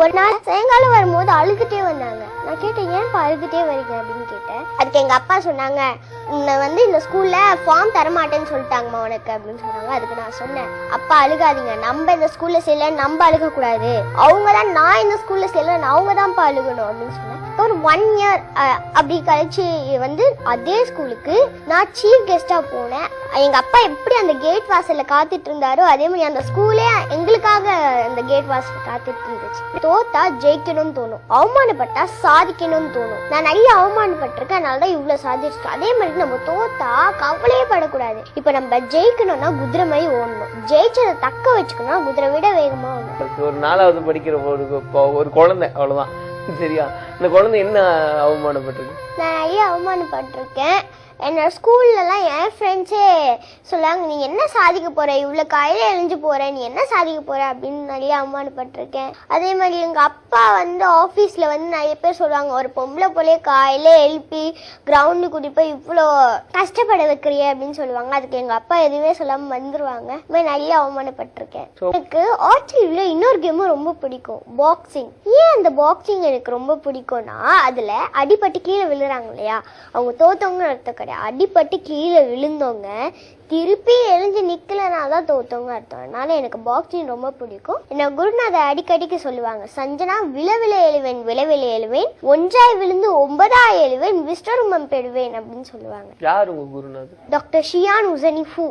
ஒரு நாள் சாயங்காலம் வரும்போது அழுதுகிட்டே வந்தாங்க. நான் கேட்டேன் ஏன்ப்பா அழுதுகிட்டே வரீங்க அப்படின்னு கேட்டேன். அதுக்கு எங்க அப்பா சொன்னாங்க உன்னை வந்து இந்த ஸ்கூல்ல ஃபார்ம் தரமாட்டேன்னு சொல்லிட்டாங்கம்மா உனக்கு அப்படின்னு சொன்னாங்க. அதுக்கு நான் சொன்னேன் அப்பா அழுகாதீங்க. நம்ம இந்த ஸ்கூல்ல செய்யல நம்ம அழுகக்கூடாது. அவங்க தான் நான் இந்த ஸ்கூல்ல செய்யல அவங்க தான்ப்பா அழுகணும் அப்படின்னு சொன்னேன். ஒரு ஒன் இயர் அப்படி கழிச்சு வந்து அதே ஸ்கூலுக்கு நான் சீஃப் கெஸ்டா போனேன். எங்க அப்பா எப்படி அந்த கேட் வாசல்ல காத்துட்டு இருந்தாரோ அதே மாதிரி அந்த ஸ்கூலே எங்களுக்காக அந்த கேட் வாசல் காத்துட்டு இருந்துச்சு. தோத்தா ஜெயிக்கணும்னு தோணும். அவமானப்பட்டா சாதிக்கணும்னு தோணும். நான் நிறைய அவமானப்பட்டிருக்கேன் அதனால தான் இவ்வளவு சாதிச்சிருக்கேன் அதே மாதிரி நம்ம தோத்தா கவலையே படக்கூடாது. இப்ப நம்ம ஜெயிக்கணும்னா குதிரை மாதிரி ஓடணும். ஜெயிச்சதை தக்க வச்சுக்கணும்னா குதிரை விட வேகமா ஓடணும். ஒரு நாலாவது படிக்கிற ஒரு ஒரு குழந்தை அவ்வளவுதான். சரியா? இந்த குழந்தை என்ன அவமானப்பட்டிருக்கு? நான் நிறைய அவமானப்பட்டிருக்கேன். என்னோட ஸ்கூல்லலாம் என் ஃப்ரெண்ட்ஸே சொல்லாங்க நீ என்ன சாதிக்க போற? இவ்வளோ காலையில் எழுஞ்சு போற. நீ என்ன சாதிக்க போற? அப்படின்னு நிறைய அவமானப்பட்டிருக்கேன். அதே மாதிரி எங்கள் அப்பா வந்து ஆஃபீஸில் வந்து நிறைய பேர் சொல்லுவாங்க ஒரு பொம்பளை போலே காலையில எழுப்பி கிரவுண்டு கூட்டி போய் இவ்வளோ கஷ்டப்பட வைக்கிறிய? அப்படின்னு சொல்லுவாங்க. அதுக்கு எங்கள் அப்பா எதுவுமே சொல்லாமல் வந்துருவாங்க. இந்த மாதிரி நிறைய அவமானப்பட்டிருக்கேன். எனக்கு ஆர்ச்சரியில் இன்னொரு கேமும் ரொம்ப பிடிக்கும் பாக்ஸிங் ஏன் அந்த பாக்ஸிங் எனக்கு ரொம்ப பிடிக்கும்னா அதில் அடிபட்டு கீழே விழுறாங்க இல்லையா? அவங்க தோத்தவங்க அர்த்தம் கிடையாது. அடிபட்டு கீழே விழுந்தவங்க திருப்பி எழுஞ்சு நிக்கலனா தான் தோத்தவங்க அர்த்தம். அதனால எனக்கு பாக்ஸிங் ரொம்ப பிடிக்கும். என்ன குருநாதர் அடிக்கடிக்கு சொல்லுவாங்க சஞ்சனா விளவில எழுவேன் விளவில எழுவேன். ஒன்றாய் விழுந்து ஒன்பதாய் எழுவேன் விஸ்வரூபம் பெறுவேன் அப்படின்னு சொல்லுவாங்க. யார் உங்க குருநாதர்? டாக்டர் ஷியான் உசனி ஃபூ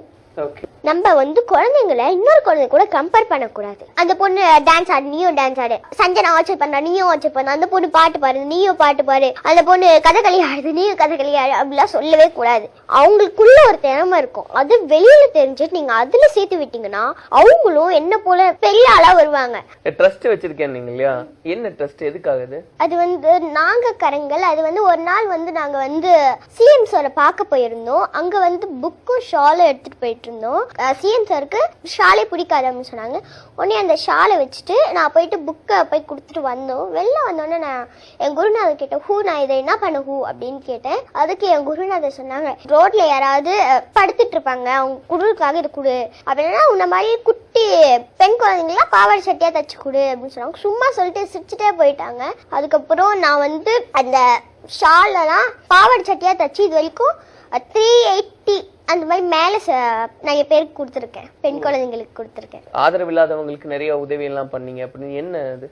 நம்ம வந்து குழந்தைங்களை இன்னொரு குழந்தை கூட கம்பேர் பண்ணக்கூடாது. அந்த பொண்ணு டான்ஸ் ஆடு நீயும் டான்ஸ் ஆடு. சஞ்சனா வாட்சப் பண்ணா நீயும் வாட்சப் பண்ண அந்த பொண்ணு பாட்டு பாரு நீயும் பாட்டு பாரு அந்த பொண்ணு கதகளி ஆடுது நீயும் கதகளி ஆடு அப்படிலாம் சொல்லவே கூடாது. அவங்களுக்குள்ள ஒரு திறமை இருக்கும். அது வெளியில தெரிஞ்சுட்டு நீங்க அதுல சேர்த்து விட்டீங்கன்னா அவங்களும் என்ன போல பெரிய ஆளா வருவாங்க. ட்ரஸ்ட் வச்சிருக்கேன் நீங்க இல்லையா? என்ன ட்ரஸ்ட் எதுக்காக இது? அது வந்து நாங்க கரங்கள் அது வந்து ஒரு நாள் வந்து நாங்க வந்து சிஎம் சாரை பார்க்க போயிருந்தோம். அங்க வந்து புக்கும் ஷாலும் எடுத்துட்டு போயிட்டு இருந்தோம் சிஎன் சாருக்கு ஷாலே பிடிக்காது அப்படின்னு சொன்னாங்க. உடனே அந்த ஷாலை வச்சுட்டு நான் போயிட்டு புக்கை போய் கொடுத்துட்டு வந்தோம். வெளில வந்தோடனே நான் என் குருநாதர் கேட்டேன் ஹூ நான் இதை என்ன பண்ண ஹூ? அப்படின்னு கேட்டேன். அதுக்கு என் குருநாதர் சொன்னாங்க ரோட்ல யாராவது படுத்துட்டு இருப்பாங்க அவங்க குருக்காக இது கொடு. அப்படின்னா உன்ன மாதிரி குட்டி பெண் குழந்தைங்களாம் பாவாடை சட்டியா தச்சு கொடு. அப்படின்னு சொன்னாங்க. சும்மா சொல்லிட்டு சிரிச்சுட்டே போயிட்டாங்க. அதுக்கப்புறம் நான் வந்து அந்த ஷாலெல்லாம் பாவாடை சட்டியா தச்சு இது வரைக்கும் த்ரீ எயிட்டி அந்த மாதிரி மேலே நிறைய பேருக்கு கொடுத்துருக்கேன். பெண் குழந்தைங்களுக்கு கொடுத்துருக்கேன். ஆதரவு இல்லாதவங்களுக்கு நிறைய உதவி எல்லாம் பண்ணீங்க. அப்படின்னு என்ன அது?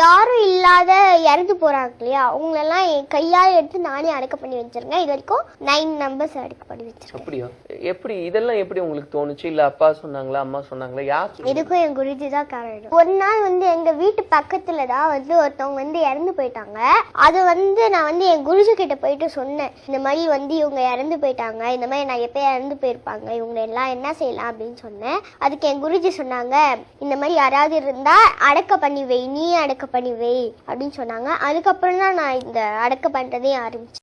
யாரும் இல்லாத இறந்து போறாங்க இல்லையா? அவங்களெல்லாம் என் கையால் எடுத்து நானே அடக்க பண்ணி வச்சிருக்கேன். இது வரைக்கும் நைன் நம்பர்ஸ் அடக்க பண்ணி வச்சிருக்கேன். அப்படியா? எப்படி இதெல்லாம் எப்படி உங்களுக்கு தோணுச்சு? இல்ல அப்பா சொன்னாங்களா அம்மா சொன்னாங்களா? யார்? இதுக்கும் என் குருஜி தான் காரணம். ஒரு நாள் வந்து எங்க வீட்டு பக்கத்துல தான் வந்து ஒருத்தவங்க வந்து இறந்து போயிட்டாங்க. அது வந்து நான் வந்து என் குருஜி கிட்ட போயிட்டு சொன்னேன். இந்த மாதிரி வந்து இவங்க இறந்து போயிட்டாங்க. இந்த மாதிரி நிறைய பேர் இறந்து போயிருப்பாங்க. இவங்க எல்லாம் என்ன செய்யலாம் அப்படின்னு சொன்னேன். அதுக்கு என் குருஜி சொன்னாங்க இந்த மாதிரி யாராவது இருந்தா அடக்க பண்ணி வை நீ அடக்க பண்ணி வை அப்படின்னு சொன்னாங்க. அதுக்கப்புறம் தான் நான் இந்த அடக்க பண்றதே ஆரம்பிச்சேன்.